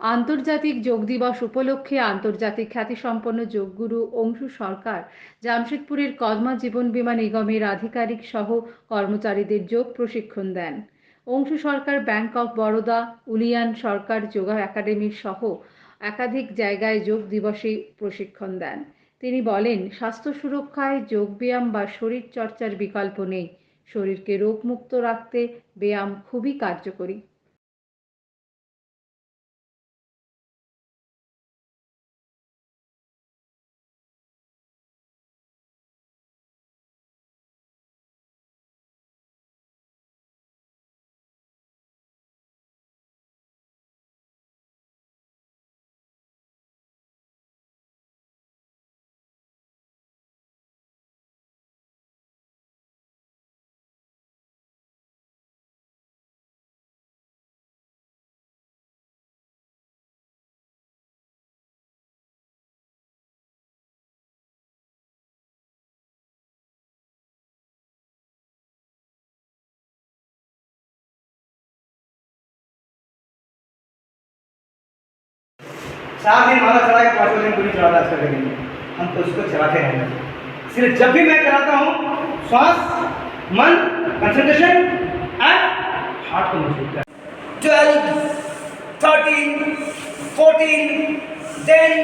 আন্তর্জাতিক যোগ দিবস উপলক্ষে আন্তর্জাতিক খ্যাতিসম্পন্ন যোগগুরু অংশু সরকার জামশেদপুরের কদমা জীবন বীমা নিগমের আধিকারিক সহ কর্মচারীদের যোগ প্রশিক্ষণ দেন। অংশু সরকার ব্যাংক অফ বরোদা, উলিয়ান সরকার যোগা একাডেমির সহ একাধিক জায়গায় যোগ দিবসে প্রশিক্ষণ দেন। তিনি বলেন, স্বাস্থ্য সুরক্ষায় যোগব্যায়াম বা শরীর চর্চার বিকল্প নেই। শরীরকে রোগমুক্ত রাখতে ব্যায়াম খুবই কার্যকরী। सात दिन माला चढ़ा के पाँचों दिन पूरी चढ़ा आज कर हम तो उसको चलाते रहेंगे सिर्फ़ जब भी मैं कराता हूँ श्वास मन कंसंट्रेशन एंड हार्ट को मज़बूत कर ट्वेल्व थर्टीन फोर्टीन टेन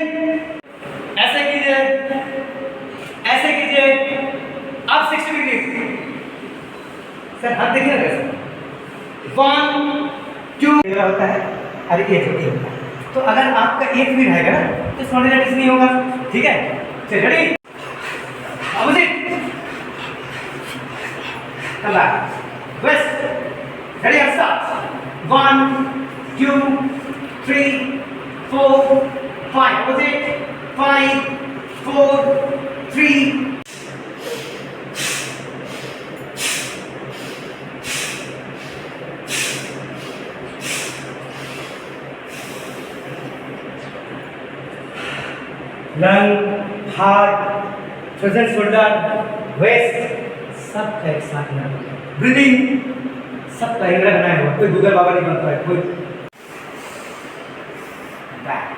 ऐसे कीजिए ऐसे कीजिए अब सिक्सटी डिग्री सर हाथ देखिए कैसे? वन टू होता है अरे ये होता है। तो अगर आपका एक भी रहेगा ना तो स्पॉन्डिलाइटिस नहीं होगा। ठीक है? चलिए ready waist ready start one two three four five opposite five four three lung, heart frozen shoulder, waist, सब का एक साथ में ब्रीदिंग, सब का इंद्र बनाया हुआ कोई गूगल बाबा नहीं बनता है, कोई। Back.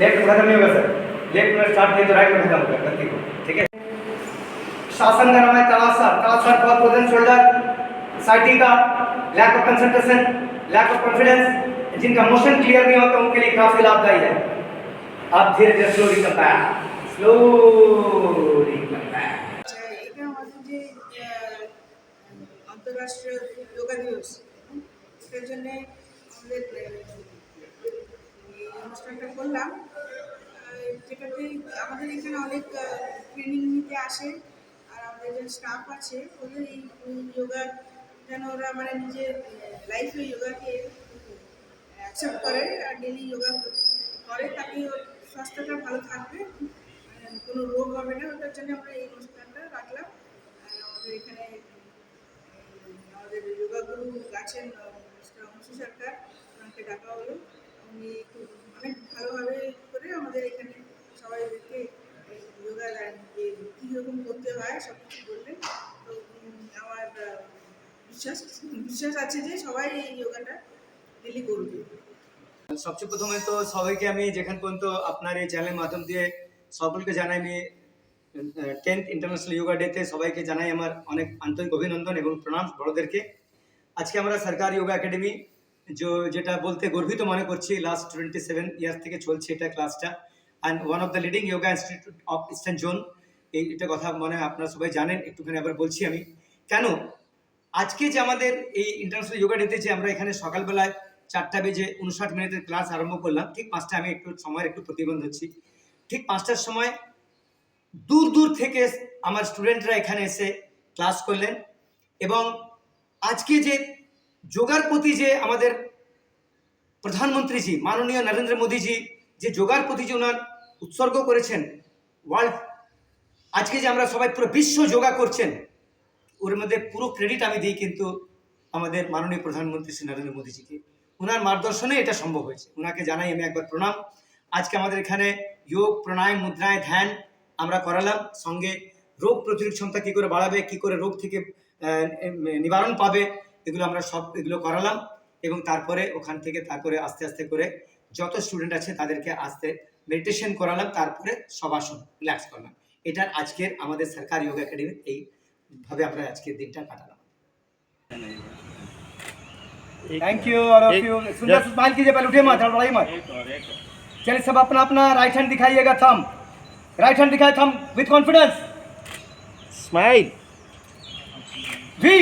लेफ़्ट खत्म नहीं होगा सर लेफ़्ट में स्टार्ट किया तो राइट में खत्म होगा, गलती को। ठीक है? शासन का नाम है तलासर। तलासर for frozen shoulder sciatica lack of concentration lack of confidence जिनका मोशन क्लियर नहीं होता उनके लिए काफी लाभदायी है आप धीरे धीरे slowly come back slowly come back আচ্ছা এটা আমাদের যে আহ, আন্তঃরাষ্ট্রীয় যোগা দিবস হুম, এটার জন্যে আমাদের আহ, এই অনুষ্ঠানটা করলাম আহ, যেটাতে আমাদের এখানে অনেক ট্রেনিং নিতে আসে আর আমাদের যে স্টাফ আছে ওদের এই যোগা যেন ওরা মানে নিজের লাইফে যোগাকে অ্যাকসেপ্ট করে আর ডেলি যোগা করে তাকে ওর স্বাস্থ্যটা ভালো থাকবে। মানে কোনো রোগ হবে না। ওটার জন্য আমরা এই অনুষ্ঠানটা রাখলাম। আর আমাদের এখানে আমাদের যোগা গুরু আছেন মিস্টার অংশু সরকার। ওনাকে ডাকা হলো। উনি খুব অনেক ভালোভাবে করে আমাদের এখানে সবাইকে যোগা কীরকম করতে হয় সব বললেন তো উম, আমার আহ, বিশ্বাস বিশ্বাস আছে যে সবাই এই যোগাটা ডেলি করবে। সবচেয়ে প্রথমে তো সবাইকে আমি যেখান পর্যন্ত আপনার এই চ্যানেলের মাধ্যম দিয়ে সকলকে জানাই, আমি টেন্থ ইন্টারন্যাশনাল যোগা ডেতে সবাইকে জানাই আমার অনেক আন্তরিক অভিনন্দন এবং প্রণাম বড়দেরকে। আজকে আমরা সরকার যোগা একাডেমি যেটা বলতে গর্বিত মনে করছি লাস্ট টোয়েন্টি সেভেন ইয়ার থেকে চলছে এটা ক্লাসটা and one of the leading yoga institute of eastern zone এই, এটা কথা মানে আপনারা সবাই জানেন, একটুখানি আবার বলছি আমি। কেন? আজকে যে আমাদের এই ইন্টারন্যাশনাল যোগা ডেতে যে আমরা এখানে সকালবেলায় চারটা বেজে উনষাট মিনিটের ক্লাস আরম্ভ করলাম, ঠিক পাঁচটা আমি একটু সময়ের একটু প্রতিবন্ধ হচ্ছি। ঠিক পাঁচটার সময় দূর দূর থেকে আমার স্টুডেন্টরা এখানে এসে ক্লাস করলেন এবং আজকে যে যোগার প্রতি যে আমাদের প্রধানমন্ত্রীজি, মাননীয় নরেন্দ্র মোদীজি যে যোগার প্রতি যে ওনার উৎসর্গ করেছেন, ওয়ার্ল্ড, আজকে যে আমরা সবাই পুরো বিশ্ব যোগা করছেন ওর মধ্যে পুরো ক্রেডিট আমি দিই কিন্তু আমাদের মাননীয় প্রধানমন্ত্রী শ্রী নরেন্দ্র মোদীজিকে। ওনার মার্গদর্শনে এটা সম্ভব হয়েছে। ওনাকে জানাই আমি একবার প্রণাম। আজকে আমাদের এখানে যোগ প্রাণায়াম মুদ্রায় ধ্যান আমরা করালাম। সঙ্গে রোগ প্রতিরোধ ক্ষমতা কী করে বাড়াবে, কী করে রোগ থেকে নিবারণ পাবে, এগুলো আমরা সব এগুলো করালাম। এবং তারপরে ওখান থেকে তারপরে আস্তে আস্তে করে যত স্টুডেন্ট আছে তাদেরকে আস্তে মেডিটেশন করালাম। তারপরে সবাসন রিল্যাক্স করলাম। এটা আজকের আমাদের সরকারি যোগা একাডেমি এইভাবে আমরা আজকের দিনটা কাটালাম thank you all of you सुंदर से स्माइल कीजिए पहले उठे मत हड़बड़ाइए मत चलिए सब अपना अपना राइट हैंड दिखाइएगा थम राइट हैंड दिखाए थम विथ कॉन्फिडेंस Smile. वी